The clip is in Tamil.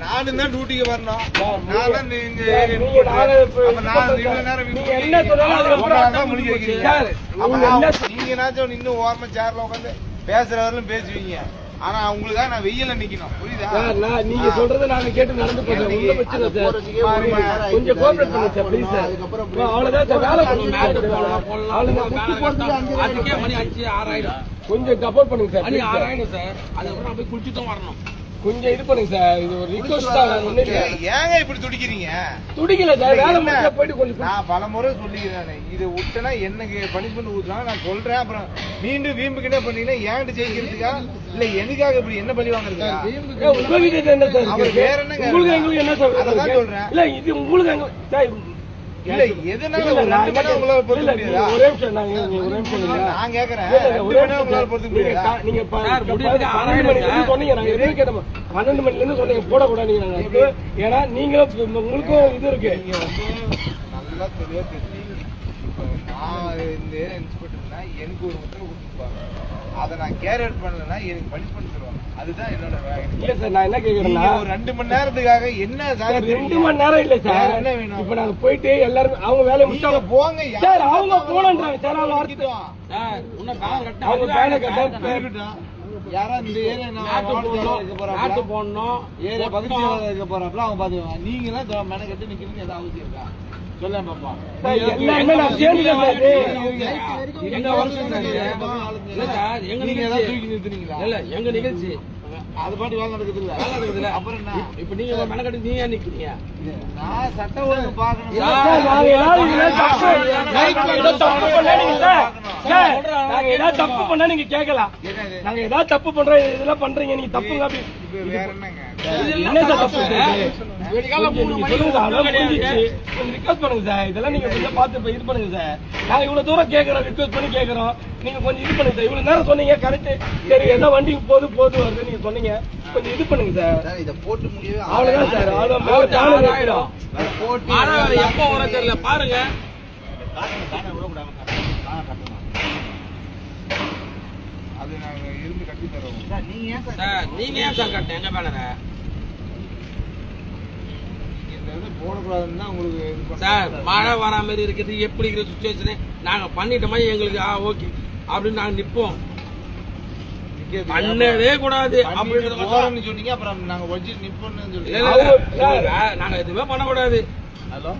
நானும் தான் டியூட்டிக்கு வரணும். நான் நீங்க- என்ன சொன்னாலும் முழிக்க வைக்கிறீங்க. நீங்க நான் என்ன நீங்கனாச்சும் இன்னும் ஓரமா சேர்ல உட்காந்து பேசுறவர்களும் பேசுவீங்க ஆனா உங்களுக்காக நான் வெயில நிக்கணும். புரியுதா? நீங்க சொல்றதை நாங்க கேட்டு நடந்து. கொஞ்சம் கோஆபரேட் பண்ணுங்க சார், ப்ளீஸ் சார். அவ்வளவுதான் சார், வேலை பண்ணுங்க சார். அவ்வளவுதான். அதுக்கே மணி அஞ்சு ஆறாயிடும். கொஞ்சம் சப்போர்ட் பண்ணுங்க சார் please சார். அதுக்கப்புறம் போய் குளிச்சுட்டும் வரணும். கொஞ்சம் இது பண்ணுங்க சார் இது ஒரு ரிக்வஸ்ட் தான். ஏங்க இப்படி துடிக்கிறீங்க துடிக்கல சார் வேலை என்ன? முடிச்சா போயிட்டு கொஞ்சம் நான் பல முறை சொல்லிக்கிறேன் இது விட்டனா எனக்கு பனிஷ்மெண்ட் ஊத்துறாங்க நான் சொல்றேன் அப்புறம் மீண்டும் வீம்புக்கு என்ன பண்ணீங்கன்னா ஏன்ட்டு ஜெயிக்கிறதுக்கா இல்ல எனக்காக இப்படி என்ன பழி வாங்குறதுக்கா ஏன் உங்ககிட்ட என்ன சார் அவர்? வேற என்னங்க உங்களுக்கு எங்களுக்கு என்ன சார் அதான்? சொல்றேன். இல்ல இது உங்களுக்கு சார், இல்ல எதனால ஒரு ரெண்டு மணி உங்களால முடியாதா? ஒரே நிமிஷம் ஒரே நிமிஷம். நான் கேக்குறேன் ரெண்டு உங்களால முடியாதா? நீங்க. சொன்னீங்க நாங்க எதுவும் கேட்டோம் பன்னெண்டு மணில இருந்து சொன்னீங்க நீங்க நாங்க. இது- ஏன்னா நீங்களும் உங்களுக்கும் இது இருக்கு. நல்லா இப்ப நான் இந்த இன்ஸ்பெக்டர்னா எனக்கு ஒரு உத்தரவு கொடுத்துருப்பாங்க. அதை நான் கேர் அவுட் பண்ணலன்னா எனக்கு பனிஷ்மெண்ட் தருவாங்க அதுதான் என்னோட வேலை. இல்ல சார் நான் என்ன நீங்க கேக்குறேன்னா ஒரு ரெண்டு மணி நேரத்துக்காக என்ன சார், ரெண்டு மணி நேரம் இல்ல சார். என்ன வேணும்? இப்ப நாங்க போயிட்டு எல்லாரும் அவங்க வேலையை முடிச்சாங்க போங்க சார் அவங்க போனன்றாங்க சார் அவங்க அடுத்து இருக்கட்டும். சார் இன்னும் பேனர் கட்ட அவங்க பேனை கட்ட இருக்கட்டும். யாரா இந்த ஏரியா நான் நாட்டு போடணும் ஏரியா பகுதி செயலாளர் இருக்க போறாங்களா அவங்க பாத்துக்குவாங்க நீங்க எல்லாம் மெனக்கட்டு நிக்கிறீங்க ஏதாவது அவசியம் இருக்கா? எங்க நிகழ்ச்சி? அது பாட்டு வேலை நடக்குது இல்ல? வேலை? அப்புறம் என்ன? இப்ப நீங்க மெனக்கட்டு நீங்க ஏன் நிக்கிறீங்க? நான் சட்ட ஒழுங்கு பாக்கணும் சார், நாங்க ஏதாவது இதுல தப்பு பண்ணா நீங்க கேட்கலாம்? நாங்க ஏதாவது தப்பு பண்றோம் இதெல்லாம் பண்றீங்க நீங்க தப்புங்க என்ன தப்பு? Request பண்ணுங்க சார். இதெல்லாம் நீங்க கொஞ்சம் பார்த்து இது பண்ணுங்க சார். நாங்க இவ்வளவு தூரம் கேக்குறோம், request பண்ணி கேக்குறோம். நீங்க கொஞ்சம் இது பண்ணுங்க சார். இவ்வளவு நேரம் சொன்னீங்க, correct. சரி, ஏதோ வண்டி போகுது, போகுது வருது, நீங்க சொன்னீங்க. கொஞ்சம் இது பண்ணுங்க சார். சார் இத போட்டு முடியவே அவ்வளவுதான் சார். அவ்வளவு மேல ஆயிரம் தாழ ஆயிரம். வைக்கிறோம். போட்டு மழை வேற எப்போ வர தெரியல பாருங்க அது நாங்க இருந்து கட்டி தரோம் சார் நீங்க ஏன் சார் நீங்க ஏன் சார் கட்ட எங்க பேனரை இந்த இது போடக்கூடாதுன்னு தான் உங்களுக்கு சார் மழை வரா மாதிரி இருக்குது. எப்படி இருக்கிற சுச்சுவேஷனு நாங்க பண்ணிட்டோமா எங்களுக்கு ஆ ஓகே. அப்படின்னு நாங்க நிப்போம். நிக்கிறது. பண்ணவே கூடாது. சொன்னீங்க அப்புறம் நாங்க வச்சு நிப்போம்னு சொல்லி. நாங்க எதுவுமே பண்ணக்கூடாது. ஹலோ?